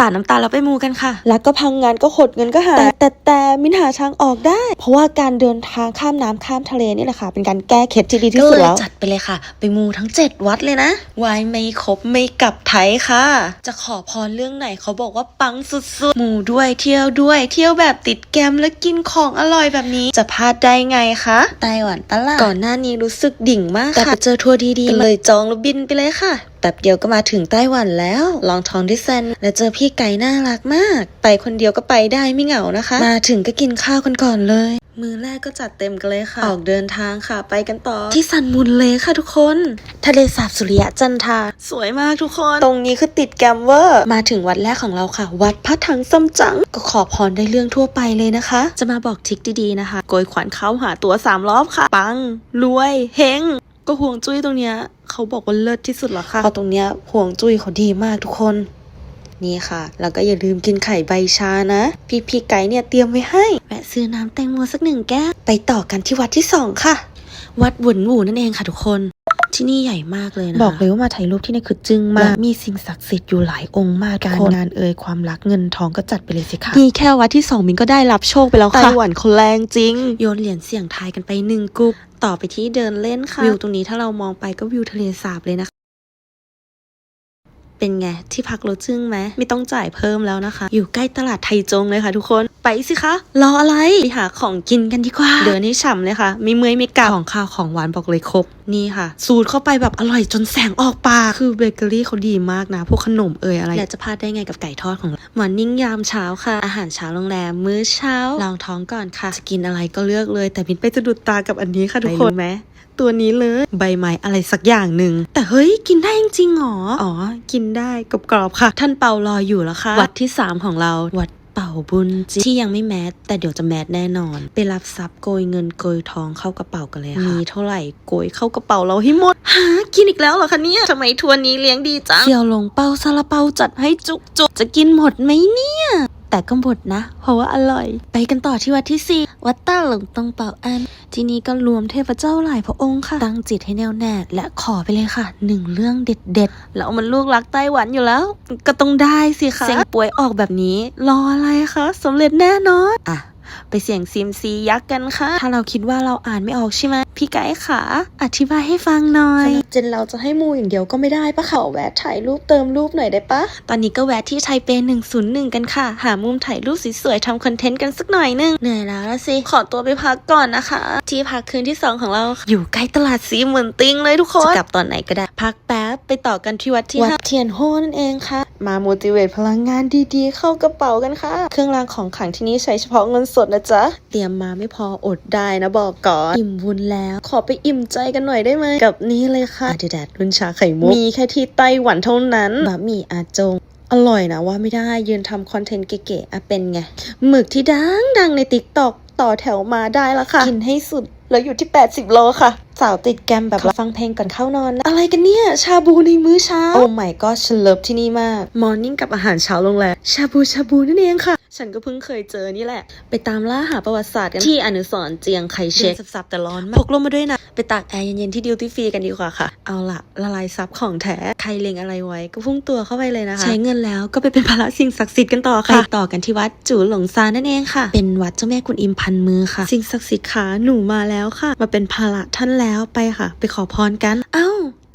ป่าดน้ำตาเราไปมูกันค่ะ แล้วก็พังงานก็หดเงินก็หายแต่แต่แต่มินหาทางออกได้ เพราะว่าการเดินทางข้ามน้ำข้ามทะเลนี่แหละค่ะ เป็นการแก้เคล็ดที่ดีที่ก็สุดเลยแล้วจัดไปเลยค่ะ ไปมูทั้ง 7 วัดเลยนะไหวไม่ครบไม่กลับไทยค่ะ จะขอพรเรื่องไหนเขาบอกว่าปังสุดๆ มูด้วยเที่ยวด้วย เที่ยวแบบติดแกมและกินของอร่อยแบบนี้จะพลาดได้ไงคะไต้หวันปะล่ะก่อนหน้านี้รู้สึกดิ่งมากแต่ไปเจอทัวร์ดีๆเลยจองแล้วบินไปเลยค่ะแป๊บเดียวก็มาถึงไต้หวันแล้ว ลองท้องที่เซนและเจอพี่ไก่น่ารักมาก ไปคนเดียวก็ไปได้ไม่เหงานะคะ มาถึงก็กินข้าวกันก่อนเลย มือแรกก็จัดเต็มกันเลยค่ะ ออกเดินทางค่ะ ไปกันต่อ ที่ซันมุนเลค่ะทุกคน ทะเลสาบสุริยะจันทราสวยมากทุกคน ตรงนี้คือติดแกมเวอร์ มาถึงวัดแรกของเราค่ะ วัดพระถังซัมจั๋งก็ขอพรได้เรื่องทั่วไปเลยนะคะ จะมาบอกทิกดีๆนะคะโกยขวัญเข้าหาตัวสามรอบค่ะ ปังรวยเฮงก็ห่วงจุ้ยตรงเนี้ย เขาบอกว่าเลิศที่สุดแล้วค่ะเพราะตรงเนี้ยห่วงจุ้ยเขาดีมากทุกคน นี่ค่ะ แล้วก็อย่าลืมกินไข่ใบชานะ พี่พี่ไก่เนี่ยเตรียมไว้ให้แวะซื้อน้ำแตงโมสักหนึ่งแก้ว ไปต่อกันที่วัดที่สองค่ะ วัดหวุนหวูนั่นเองค่ะทุกคน ที่นี่ใหญ่มากเลยนะคะบอกเลยว่ามาถ่ายรูปที่นี่คือจึ้งมาก มีสิ่งศักดิ์สิทธิ์อยู่หลายองค์มากการงานเอ่ยความรักเงินทองก็จัดไปเลยสิคะนี่แค่วัดที่สองมินก็ได้รับโชคไปแล้วค่ะไต้หวันเขาแรงจริง โยนเหรียญเสี่ยงทายกันไปหนึ่งกรุ๊ปต่อไปที่เดินเล่นค่ะวิวตรงนี้ถ้าเรามองไปก็วิวทะเลสาบเลยนะคะเป็นไง ที่พักรถจึ้งไหมไม่ต้องจ่ายเพิ่มแล้วนะคะ อยู่ใกล้ตลาดไทจงเลยค่ะทุกคนไปสิคะ รออะไร ไปหาของกินกันดีกว่า เดินให้ฉ่ำเลยค่ะ ไม่เมื่อยไม่กลับของข้าวของหวานบอกเลยครบ นี่ค่ะ สูตรเข้าไปแบบอร่อยจนแสงออกปากคือเบเกอรี่เขาดีมากนะ พวกขนมเอ่ยอะไรและจะพลาดได้ไงกับไก่ทอดของเรามอร์นิ่งยามเช้าค่ะ อาหารเช้าโรงแรม มื้อเช้าลองท้องก่อนค่ะ จะกินอะไรก็เลือกเลย แต่มินไปจะดุดตากับอันนี้ค่ะทุกคนไหมตัวนี้เลยใบไม้อะไรสักอย่างหนึ่งแต่เฮ้ยกินได้จริงๆหรออ๋อ กินได้กรอบๆค่ะ ท่านเปารออยู่แล้วค่ะ วัดที่ 3 ของเราวัด เป่าบุญจิที่ยังไม่แมสแต่เดี๋ยวจะแมสแน่นอน ไปรับทรัพย์โกยเงินโกยทองเข้ากระเป๋ากันเลยค่ะมีเท่าไหร่โกยเข้ากระเป๋าเราให้หมดหากินอีกแล้วเหรอคะเนี่ยทำไมทัวร์นี้เลี้ยงดีจังเที่ยวลงเป้าซาลาเปาจัดให้จุกๆจะกินหมดไหมเนี่ย แต่ก็หมดนะ เพราะว่าอร่อย ไปกันต่อที่วัดที่สี่วัดต้าหลงตองเป่าอัน ที่นี่ก็รวมเทพเจ้าหลายพระองค์ค่ะ ตั้งจิตให้แน่วแน่และขอไปเลยค่ะหนึ่งเรื่องเด็ดๆแล้วมันลูกรักไต้หวันอยู่แล้ว ก็ต้องได้สิคะเสียงป่วยออกแบบนี้ รออะไรคะสำเร็จแน่นอนอะ เสี่ยงซิมซียักษ์กันค่ะ ถ้าเราคิดว่าเราอ่านไม่ออกใช่ไหมพี่ไก่ขาอธิบายให้ฟังหน่อย เจนเราจะให้มูอย่างเดียวก็ไม่ได้ปะขอแวะถ่ายรูปเติมรูปหน่อยได้ปะ ตอนนี้ก็แวะที่ไทเป101 กันค่ะ หามุมถ่ายรูปสวยๆทำคอนเทนต์กันสักหน่อยนึง เหนื่อยแล้วละสิ ขอตัวไปพักก่อนนะคะ ที่พักคืนที่ 2 ของเรา อยู่ใกล้ตลาดสีเหมือนติงเลยทุกคน จะกลับตอนไหนก็ได้ พักแป๊บไปต่อกันที่วัดที่วัดห้าเทียนโฮนั่นเองค่ะ มาโมจิเวตพลังงานดีๆ เข้ากระเป๋ากันค่ะ เครื่องรางของขลังที่นี่ใช้เฉพาะเงินสดนะจ๊ะ เตรียมมาไม่พออดได้นะบอกก่อน อิ่มบุญแล้ว ขอไปอิ่มใจกันหน่อยได้ไหม กับนี้เลยค่ะอาดิดาดรุ่นชาไข่มุก มีแค่ที่ไต้หวันเท่านั้นบะหมี่อาจงอร่อยนะว่าไม่ได้ยืนทำคอนเทนต์เก๋ๆอะเป็นไง หมึกที่ดังดังในติ๊กตอกต่อแถวมาได้แล้วค่ะ กินให้สุดแล้วอยู่ที่ 80 โลค่ะ สาวติดแกรมแบบว่าฟังเพลงก่อนเข้านอนนะ อะไรกันเนี่ย ชาบูในมื้อเช้า โอ้ไม่ก็ฉันเลิฟที่นี่มาก มอร์นิ่งกับอาหารเช้าโรงแรมชาบูชาบูนั่นเองค่ะ ฉันก็เพิ่งเคยเจอนี่แหละ ไปตามล่าหาประวัติศาสตร์กันที่อนุสรณ์เจียงไคเชกสับๆแต่ร้อนมากพกลมมาด้วยนะ ไปตากแอร์เย็นๆที่ดิวตี้ฟรีกันดีกว่าค่ะ เอาละละลายซับของแท้ ใครเล็งอะไรไว้ก็พุ่งตัวเข้าไปเลยนะคะ ใช้เงินแล้วก็ไปเป็นภาระสิ่งศักดิ์สิทธิ์กันต่อค่ะ ไปต่อกันที่วัดจูหลงซานนั่นเองค่ะ เป็นวัดเจ้าแม่กุนอิมพันมือค่ะ สิ่งศักดิ์สิทธิ์ขาหนูมาแล้วค่ะ มาเป็นภาระท่านแล้วไปค่ะ ไปขอพรกัน เอ้า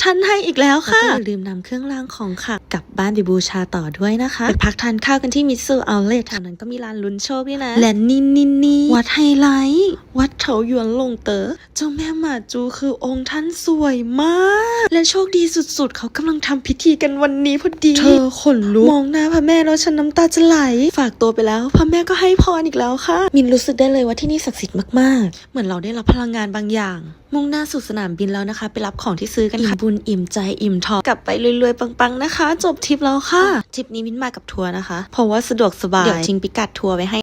ท่านให้อีกแล้วค่ะอย่าลืมนำเครื่องรางของขลังกลับบ้านไปบูชาต่อด้วยนะคะไปพักทานข้าวกันที่มิตซูเอาเลทแถวนั้นก็มีร้านลุ้นโชคด้วยนะ และนี่นี่นี่วัดไฮไลท์วัดเถาหยวนลงเต๋อเจ้าแม่หมาจูคือองค์ท่านสวยมาก และโชคดีสุดๆ เขากำลังทำพิธีกันวันนี้พอดีเธอขนลุกมองหน้าพระแม่แล้วฉันน้ำตาจะไหล ฝากตัวไปแล้วพระแม่ก็ให้พรอีกแล้วค่ะ มินรู้สึกได้เลยว่าที่นี่ศักดิ์สิทธิ์มากๆ เหมือนเราได้รับพลังงานบางอย่าง มุ่งหน้าสู่สนามบินแล้วนะคะ ไปรับของที่ซื้อกันค่ะอิ่มบุญอิ่มใจอิ่มทองกลับไปรวยๆ ปังๆนะคะ จบทริปแล้วค่ะทริปนี้มินมากับทัวร์นะคะ เพราะว่าสะดวกสบาย เดี๋ยวทิ้งพิกัดทัวร์ไว้ให้